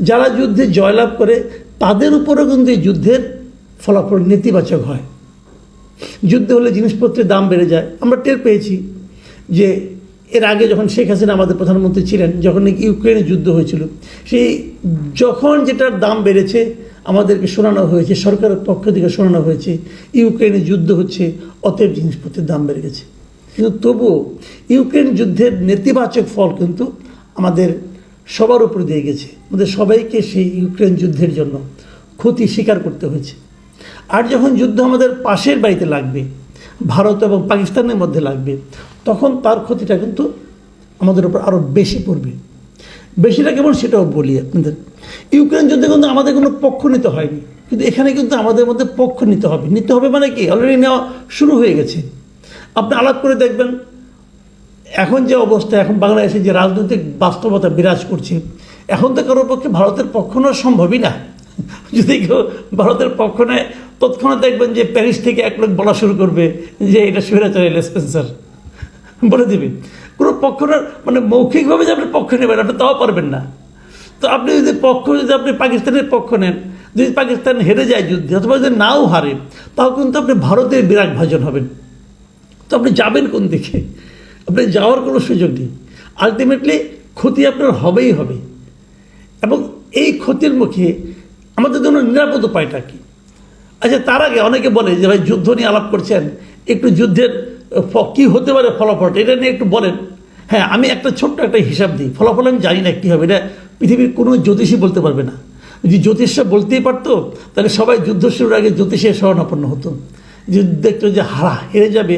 যারা যুদ্ধে জয়লাভ করে, তাদের উপরেও কিন্তু এই যুদ্ধের ফলাফল নেতিবাচক হয়। যুদ্ধ হলে জিনিসপত্রের দাম বেড়ে যায়। আমরা টের পেয়েছি যে এর আগে যখন শেখ হাসিনা আমাদের প্রধানমন্ত্রী ছিলেন, যখন নাকি ইউক্রেনে যুদ্ধ হয়েছিল, সেই যখন যেটার দাম বেড়েছে, আমাদেরকে শোনানো হয়েছে, সরকারের পক্ষ থেকে শোনানো হয়েছে, ইউক্রেনে যুদ্ধ হচ্ছে, অতএব জিনিসপত্রের দাম বেড়ে গেছে। কিন্তু তবুও ইউক্রেন যুদ্ধের নেতিবাচক ফল কিন্তু আমাদের সবার উপর দিয়ে গেছে। আমাদের সবাইকে সেই ইউক্রেন যুদ্ধের জন্য ক্ষতি স্বীকার করতে হয়েছে। আর যখন যুদ্ধ আমাদের পাশের বাড়িতে লাগবে, ভারত এবং পাকিস্তানের মধ্যে লাগবে, তখন তার ক্ষতিটা কিন্তু আমাদের উপর আরও বেশি পড়বে। বেশিটা কেমন সেটাও বলি আপনাদের। ইউক্রেন যুদ্ধে কিন্তু আমাদের কোনো পক্ষ নিতে হয়নি। কিন্তু এখানে কিন্তু আমাদের মধ্যে পক্ষ নিতে হবে। নিতে হবে মানে কি? অলরেডি নেওয়া শুরু হয়ে গেছে। আপনি আলাপ করে দেখবেন এখন যে অবস্থা, এখন বাংলাদেশে যে রাজনৈতিক বাস্তবতা বিরাজ করছে, এখন তো কারোর পক্ষে ভারতের পক্ষ নেওয়া সম্ভবই না। যদি কেউ ভারতের পক্ষ নেয়, তৎক্ষণাৎ দেখবেন যে প্যারিস থেকে এক লোক বলা শুরু করবে যে এটা স্বৈরাচারী স্পেন্সার বলে দিবে। কোনো পক্ষ মানে মৌখিকভাবে যে আপনি পক্ষ নেবেন, আপনি তাও পারবেন না। তো আপনি যদি পক্ষ যদি আপনি পাকিস্তানের পক্ষ নেন, যদি পাকিস্তান হেরে যায় যুদ্ধে, অথবা যদি নাও হারে, তাও কিন্তু আপনি ভারতের বিরাট ভাজন হবেন। তো আপনি যাবেন কোন দিকে? আপনি যাওয়ার কোনো সুযোগ নেই। আলটিমেটলি ক্ষতি আপনার হবেই হবে। এবং এই ক্ষতির মুখে আমাদের জন্য নিরাপদ উপায়টা কী? আচ্ছা তার আগে অনেকে বলে যে ভাই যুদ্ধ নিয়ে আলাপ করছেন, একটু যুদ্ধের কী হতে পারে ফলাফল এটা নিয়ে একটু বলেন। হ্যাঁ আমি একটা ছোট্ট একটা হিসাব দিই। ফলাফল আমি জানি না কী হবে, এটা পৃথিবীর কোনো জ্যোতিষী বলতে পারবে না। যদি জ্যোতিষরা বলতেই পারতো, তাহলে সবাই যুদ্ধ শুরুর আগে জ্যোতিষে শরণাপন্ন হতো। যদি দেখতো যে হারা, হেরে যাবে,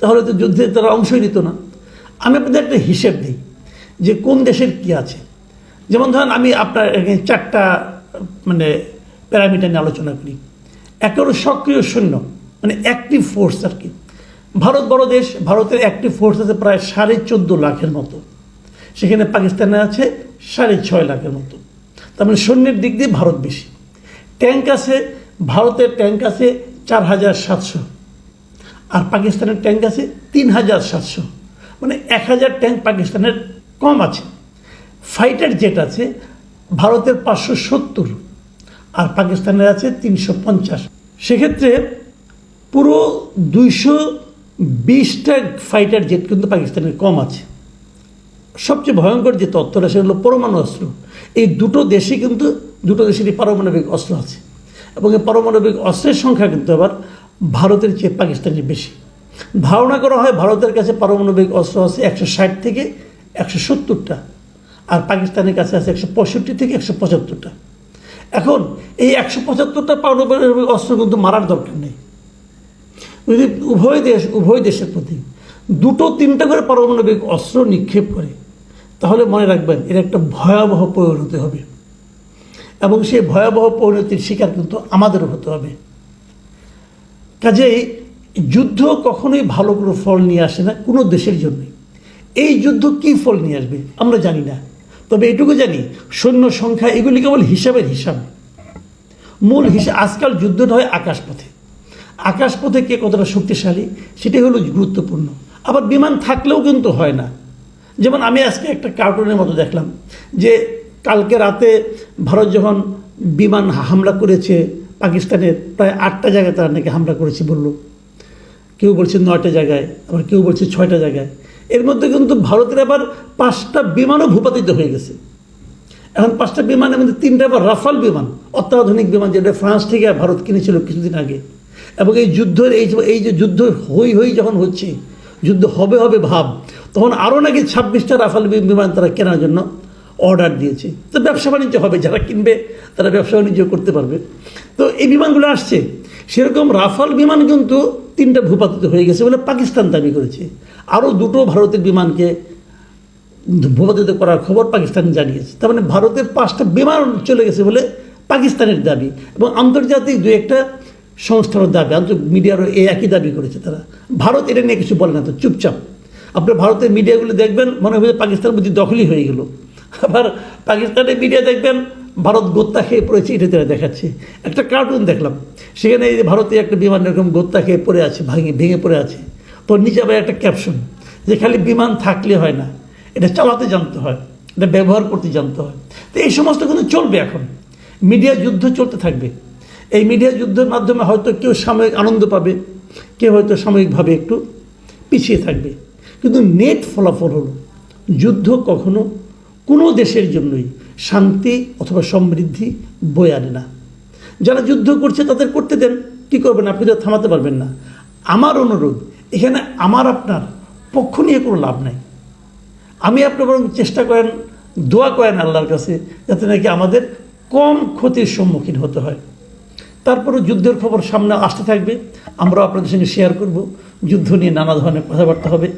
তাহলে তো যুদ্ধে তারা অংশই নিত না। আমি আপনাদের একটা হিসেব দিই যে কোন দেশের কি আছে। যেমন ধরেন আমি আপনার চারটা মানে প্যারামিটার নিয়ে আলোচনা করি। এক হলো সক্রিয় সৈন্য মানে অ্যাক্টিভ ফোর্স আর কি। ভারত বড় দেশ, ভারতের অ্যাক্টিভ ফোর্স আছে প্রায় সাড়ে চোদ্দ লাখের মতো। সেখানে পাকিস্তানে আছে সাড়ে ছয় লাখের মতো। তার মানে সৈন্যের দিক দিয়ে ভারত বেশি। ট্যাঙ্ক আছে, ভারতের ট্যাঙ্ক আছে চার হাজার সাতশো। আর পাকিস্তানের ট্যাঙ্ক আছে তিন হাজার সাতশো। মানে এক হাজার ট্যাঙ্ক পাকিস্তানের কম আছে। ফাইটার জেট আছে, ভারতের পাঁচশো সত্তর আর পাকিস্তানের আছে তিনশো পঞ্চাশ। সেক্ষেত্রে পুরো দুইশো বিশটা ফাইটার জেট কিন্তু পাকিস্তানের কম আছে। সবচেয়ে ভয়ঙ্কর যে তথ্যটা সেটা হলো পরমাণু অস্ত্র। এই দুটো দেশে কিন্তু, দুটো দেশেরই পারমাণবিক অস্ত্র আছে। এবং এই পারমাণবিক অস্ত্রের সংখ্যা কিন্তু আবার ভারতের চেয়ে পাকিস্তানের বেশি। ধারণা করা হয় ভারতের কাছে পারমাণবিক অস্ত্র আছে একশো ষাট থেকে একশো সত্তরটা আর পাকিস্তানের কাছে আছে একশো পঁয়ষট্টি থেকে একশো পঁচাত্তরটা। এখন এই একশো পঁচাত্তরটা পারমাণবিক অস্ত্র কিন্তু মারার দরকার নেই। যদি উভয় দেশ, উভয় দেশের প্রতি দুটো তিনটা করে পারমাণবিক অস্ত্র নিক্ষেপ করে, তাহলে মনে রাখবেন এর একটা ভয়াবহ পরিণতি হবে। এবং সেই ভয়াবহ পরিণতির শিকার কিন্তু আমাদেরও হতে হবে। কাজেই যুদ্ধ কখনোই ভালো কোনো ফল নিয়ে আসে না, কোনো দেশের জন্যই। এই যুদ্ধ কী ফল নিয়ে আসবে, আমরা জানি না। তবে এটুকু জানি, সৈন্য সংখ্যা এগুলি কেবল হিসাবের হিসাব। মূল হিসাব আজকাল যুদ্ধটা হয় আকাশপথে। আকাশপথে কে কতটা শক্তিশালী, সেটাই হলো গুরুত্বপূর্ণ। আবার বিমান থাকলেও কিন্তু হয় না। যেমন আমি আজকে একটা কার্টুনের মতো দেখলাম, যে কালকে রাতে ভারত যখন বিমান হামলা করেছে, পাকিস্তানের প্রায় আটটা জায়গায় তারা নাকি হামলা করেছে বলল। কেউ বলছে নয়টা জায়গায়, আবার কেউ বলছে ছয়টা জায়গায়। এর মধ্যে কিন্তু ভারতের আবার পাঁচটা বিমানও ভূপাতিত হয়ে গেছে। এখন পাঁচটা বিমানের মধ্যে তিনটা আবার রাফাল বিমান, অত্যাধুনিক বিমান যেটা ফ্রান্স থেকে ভারত কিনেছিল কিছুদিন আগে। এবং এই যুদ্ধের, এই এই যে যুদ্ধ হই হই যখন হচ্ছে, যুদ্ধ হবে হবে ভাব, তখন আরও নাকি ছাব্বিশটা রাফাল বিমান তারা কেনার জন্য অর্ডার দিয়েছে। তো ব্যবসা বাণিজ্য হবে, যারা কিনবে তারা ব্যবসা বাণিজ্য করতে পারবে। তো এই বিমানগুলো আসছে। সেরকম রাফাল বিমান কিন্তু তিনটা ভূপাতিত হয়ে গেছে বলে পাকিস্তান দাবি করেছে। আরও দুটো ভারতের বিমানকে ভূপাতিত করার খবর পাকিস্তান জানিয়েছে। তার মানে ভারতের পাঁচটা বিমান চলে গেছে বলে পাকিস্তানের দাবি এবং আন্তর্জাতিক দু একটা সংস্থারও দাবি, আন্তর্জাতিক মিডিয়ারও এই একই দাবি করেছে তারা। ভারত এটা নিয়ে কিছু বলে না তো, চুপচাপ। আপনার ভারতের মিডিয়াগুলো দেখবেন, মনে হবে পাকিস্তান বুঝি দখলই হয়ে গেল। আবার পাকিস্তানের মিডিয়া দেখবেন ভারত গোত্তা খেয়ে পড়েছে, এটা তারা দেখাচ্ছে। একটা কার্টুন দেখলাম। সেখানে এই ভারতে একটা বিমান এরকম গোত্তা খেয়ে পড়ে আছে, ভাঙে, ভেঙে পড়ে আছে। তো নিচে আবার একটা ক্যাপশন যে খালি বিমান থাকলে হয় না, এটা চালাতে জানতে হয়, এটা ব্যবহার করতে জানতে হয়। তো এই সমস্ত কিন্তু চলবে এখন। মিডিয়া যুদ্ধ চলতে থাকবে। এই মিডিয়া যুদ্ধের মাধ্যমে হয়তো কেউ সাময়িক আনন্দ পাবে, কেউ হয়তো সাময়িকভাবে একটু পিছিয়ে থাকবে। কিন্তু নেট ফলাফল হলো, যুদ্ধ কখনো কোনো দেশের জন্যই শান্তি অথবা সমৃদ্ধি বয়ে আনে না। যারা যুদ্ধ করছে, তাদের করতে দেন, কী করবেন? আপনি তো থামাতে পারবেন না। আমার অনুরোধ, এখানে আমার, আপনার পক্ষ নিয়ে কোনো লাভ নাই। আমি আপনি বরং চেষ্টা করেন, দোয়া করেন আল্লাহর কাছে, যাতে নাকি আমাদের কম ক্ষতির সম্মুখীন হতে হয়। তারপরে যুদ্ধের খবর সামনে আসতে থাকবে। আমরাও আপনাদের সঙ্গে শেয়ার করব। যুদ্ধ নিয়ে নানা ধরনের কথাবার্তা হবে।